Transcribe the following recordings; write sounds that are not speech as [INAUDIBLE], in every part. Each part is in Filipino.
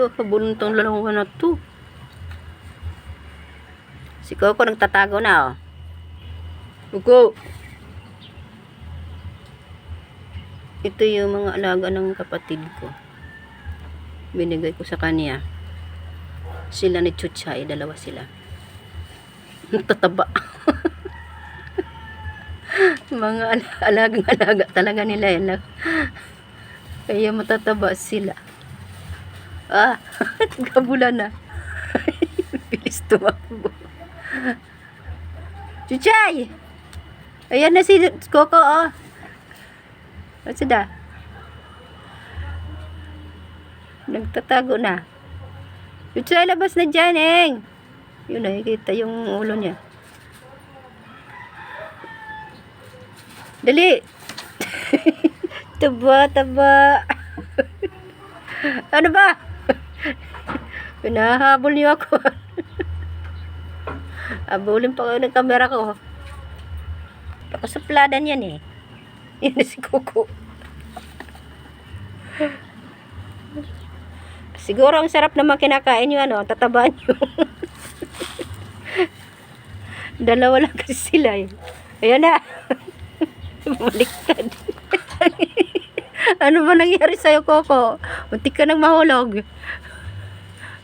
nagkakabulong tong lalawa na to. Si Coco nagtatago na, oh. Coco! Ito yung mga alaga ng kapatid ko. Binigay ko sa kanya. Sila ni Chuchay, dalawa sila. [LAUGHS] Tataba. [LAUGHS] mga al- alagang alaga talaga nila yan. Kaya matataba sila. Ah, [LAUGHS] kabulan na. [LAUGHS] Bilis tumakbo. Chuchay! Ayan na si Coco, oh. What's that? Nagtatago na. Chuchay, labas na dyan, Eng. Yun, nakikita yung ulo niya. Dali! [LAUGHS] taba, taba. ano ba? [LAUGHS] Pinahabol niyo ako. [LAUGHS] Abulin pa kayo ng kamera ko. Pakasapladan yan eh. [LAUGHS] Yan na si Coco. Siguro ang sarap naman kinakain nyo ano, ang tataba nyo. Dalawa lang kasi sila eh. Ayan na. Baliktad. ano ba nangyari sa'yo, Coco? Muntik ka nang mahulog.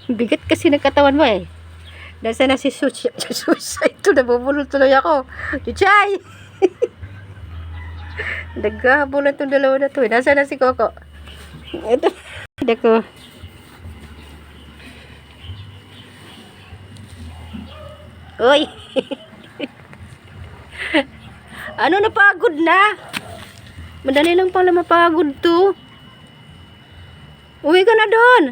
Bigat kasi ng katawan mo eh. Nasa na si Sushi? [LAUGHS] Sushi. Ito, nabubulol tuloy ako. Chuchay! [LAUGHS] Naghahabulan itong dalawa na to. eh. Nasa na si Coco? Ito. Dako. Uy! [LAUGHS] ano napagod na? Madali lang pala mapagod to. Uwi ka na doon.